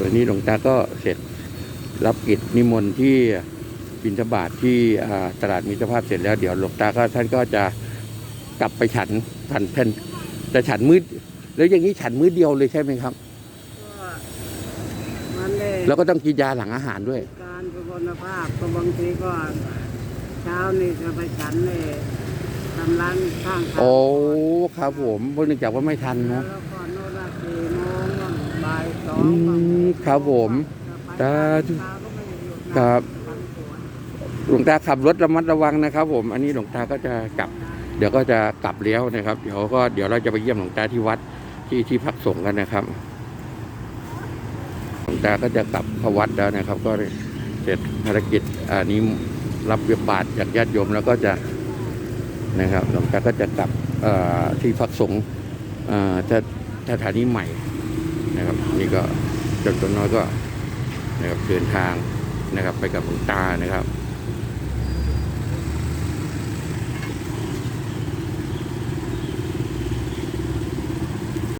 วันนี้หลวงตาก็เสร็จรับกิจนิมนต์ที่บิณฑบาตทที่อ่าตลาดมิตรภาพเสร็จแล้วเดี๋ยวหลวงตาก็ท่านก็จะกลับไปฉันท่านท่านจะฉันมืดแล้วอย่างนี้ฉันมื้อเดียวเลยใช่ไหมครับก็มันเลยแล้วก็ต้องกินยาหลังอาหารด้วย การสุขภาพก็บางทีก็เช้านี่จะไปฉันเลยทำร้านข้างทางโอ้ครับผมเพราะเนื่องจากว่าไม่ทันแล้เนาะวก็โน่นละสี่โมง บ่ายสองอืมครับผมตาสาธุครับ หลวงตาขับรถระมัดระวังนะครับ ผม อันนี้หลวงตาก็จะกลับ เดี๋ยวก็จะกลับแล้วนะครับ เดี๋ยวก็เดี๋ยวเราจะไปเยี่ยมหลวงตาที่วัดที่ที่พักสงฆ์กันนะครับ หลวงตาก็จะกลับเข้าวัดแล้วนะครับ ก็เสร็จภารกิจอันนี้รับเบียบาตรจากญาติโยมแล้วก็จะนะครับหลวงตาก็จะกลับที่พักสงฆ์เอ่อจะสถานีใหม่ นะครับนี่ก็จนตัวน้อยก็นะครับเดินทางนะครับไปกับหลวงตานะครับ